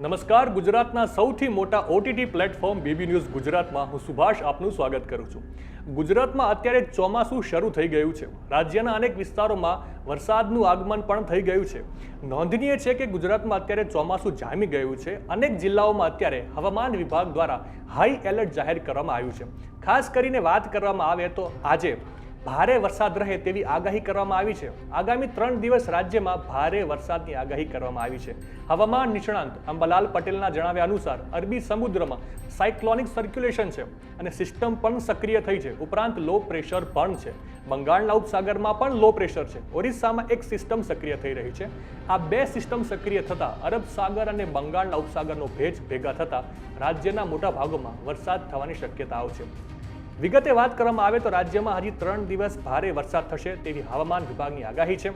નમસ્કાર, ગુજરાતના સૌથી મોટા ઓટીટી પ્લેટફોર્મ બીબી ન્યૂઝ ગુજરાતમાં હું સુભાષ આપનું સ્વાગત કરું છું. ગુજરાતમાં અત્યારે ચોમાસું શરૂ થઈ ગયું છે. રાજ્યના અનેક વિસ્તારોમાં વરસાદનું આગમન પણ થઈ ગયું છે. નોંધનીય છે કે ગુજરાતમાં અત્યારે ચોમાસું જામી ગયું છે. અનેક જિલ્લાઓમાં અત્યારે હવામાન વિભાગ દ્વારા હાઈ એલર્ટ જાહેર કરવામાં આવ્યું છે. ખાસ કરીને વાત કરવામાં આવે તો આજે ભારે વરસાદ રહે તેવી આગાહી કરવામાં આવી છે. આગામી ત્રણ દિવસ રાજ્યમાં ભારે વરસાદની આગાહી કરવામાં આવી છે. હવામાન નિષ્ણાંત અંબાલાલ પટેલના જણાવ્યા અનુસાર, અરબી સમુદ્રમાં સાયક્લોનિક સર્ક્યુલેશન છે અને સિસ્ટમ પણ સક્રિય થઈ છે. ઉપરાંત લો પ્રેશર પણ છે. બંગાળના ઉપસાગરમાં પણ લો પ્રેશર છે. ઓરિસ્સામાં એક સિસ્ટમ સક્રિય થઈ રહી છે. આ બે સિસ્ટમ સક્રિય થતા અરબ સાગર અને બંગાળના ઉપસાગરનો ભેજ ભેગા થતાં રાજ્યના મોટા ભાગોમાં વરસાદ થવાની શક્યતાઓ છે. વિગતે વાત કરવામાં આવે તો રાજ્યમાં હજી ત્રણ દિવસ ભારે વરસાદ થશે તેવી હવામાન વિભાગની આગાહી છે.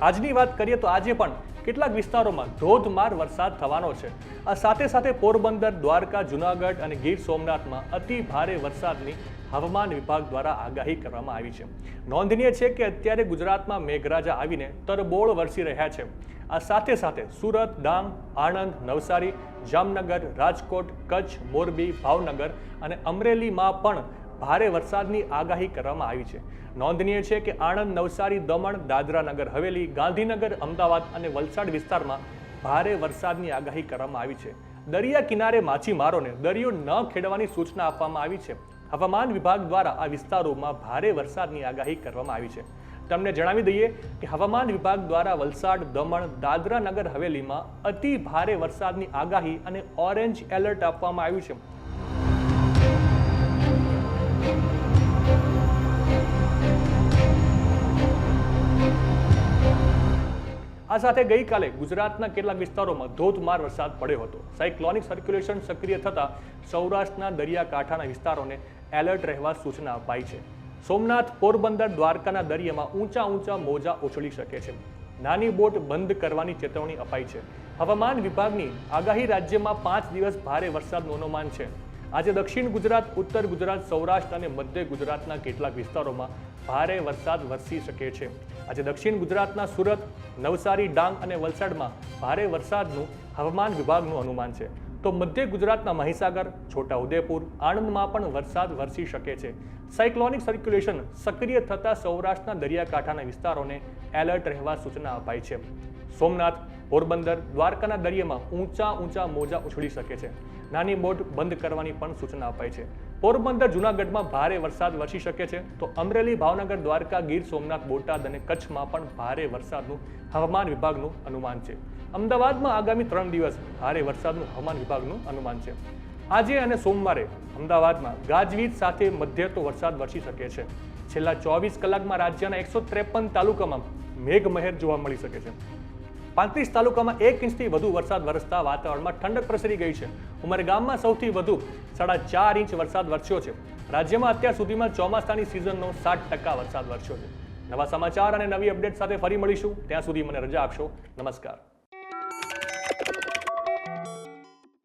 આજની વાત કરીએ તો આજે પણ કેટલાક વિસ્તારોમાં ધોધમાર વરસાદ થવાનો છે. આ સાથે સાથે પોરબંદર, દ્વારકા, જુનાગઢ અને ગીર સોમનાથમાં અતિ ભારે વરસાદની હવામાન વિભાગ દ્વારા આગાહી કરવામાં આવી છે. નોંધનીય છે કે અત્યારે ગુજરાતમાં મેઘરાજા આવીને તરબોળ વરસી રહ્યા છે. આ સાથે સાથે સુરત, ડાંગ, આણંદ, નવસારી, જામનગર, રાજકોટ, કચ્છ, મોરબી, ભાવનગર અને અમરેલીમાં પણ ભારે વરસાદની આગાહી કરવામાં આવી છે. નોંધનીય છે કે આણંદ, નવસારી, દમણ દાદરા નગર હવેલી, ગાંધીનગર, અમદાવાદ અને વલસાડ વિસ્તારમાં ભારે વરસાદની આગાહી કરવામાં આવી છે. દરિયા કિનારે માછીમારોને દરિયો ન ખેડવાની સૂચના આપવામાં આવી છે. હવામાન વિભાગ દ્વારા આ વિસ્તારોમાં ભારે વરસાદની આગાહી કરવામાં આવી છે. તમને જણાવી દઈએ કે હવામાન વિભાગ દ્વારા વલસાડ, દમણ દાદરા નગર હવેલીમાં અતિ ભારે વરસાદની આગાહી અને ઓરેન્જ એલર્ટ આપવામાં આવ્યું છે. આ સાથે ગઈકાલે ગુજરાતના કેટલાક વિસ્તારોમાં ધોધમાર વરસાદ પડ્યો હતો. સાયક્લોનિક સર્ક્યુલેશન સક્રિય થતા સૌરાષ્ટ્રના દરિયાકાંઠાના વિસ્તારોને એલર્ટ રહેવા સૂચના અપાઈ છે. સોમનાથ, પોરબંદર, દ્વારકાના દરિયામાં ઊંચા ઊંચા મોજા ઉછળી શકે છે. નાની બોટ બંધ કરવાની ચેતવણી અપાઈ છે. હવામાન વિભાગની આગાહી રાજ્યમાં પાંચ દિવસ ભારે વરસાદનું અનુમાન છે. આજે દક્ષિણ ગુજરાત, ઉત્તર ગુજરાત, સૌરાષ્ટ્ર અને મધ્ય ગુજરાતના કેટલાક વિસ્તારોમાં ભારે વરસાદ વરસી શકે છે. આજે દક્ષિણ ગુજરાતના સુરત, નવસારી, ડાંગ અને વલસાડમાં ભારે વરસાદનું હવામાન વિભાગનું અનુમાન છે. તો મધ્ય ગુજરાતના મહીસાગર છોટાઉદેપુર આણંદમાં પણ વરસાદ વરસી શકે છે. સાયક્લોનિક સર્ક્યુલેશન સક્રિય થતા સૌરાષ્ટ્રના દરિયાકાંઠાના વિસ્તારોને એલર્ટ રહેવા સૂચના અપાઈ છે. સોમનાથ, પોરબંદર, દ્વારકાના દરિયામાં ઊંચા ઊંચા મોજા ઉછળી શકે છે. નાની બોટ બંધ કરવાની પણ સૂચના અપાઈ છે. પોરબંદર, જુનાગઢમાં ભારે વરસાદ વરસી શકે છે. તો અમરેલી, ભાવનગર, દ્વારકા, ગીર, સોમનાથ, બોટાદ અને કચ્છમાં પણ ભારે વરસાદનું હવામાન વિભાગનું અનુમાન છે. અમદાવાદમાં આગામી ત્રણ દિવસ ભારે વરસાદનું હવામાન વિભાગનું અનુમાન છે. આજે અને સોમવારે અમદાવાદમાં ગાજવીજ સાથે મધ્ય તો વરસાદ વરસી શકે છે. છેલ્લા ચોવીસ કલાકમાં રાજ્યના એકસો ત્રેપન તાલુકામાં મેઘમહેર જોવા મળી શકે છે. પાંત્રીસ તાલુકામાં એક ઇંચથી વધુ વરસાદ વરસતા વાતાવરણમાં ઠંડક પ્રસરી ગઈ છે. ઉમરગામમાં સૌથી વધુ સાડા ચાર ઇંચ વરસાદ વરસ્યો છે. રાજ્યમાં અત્યાર સુધીમાં ચોમાસાની સિઝનનો સાત ટકા વરસાદ વરસ્યો છે. નવા સમાચાર અને નવી અપડેટ સાથે ફરી મળીશું. ત્યાં સુધી મને રજા આપશો. નમસ્કાર.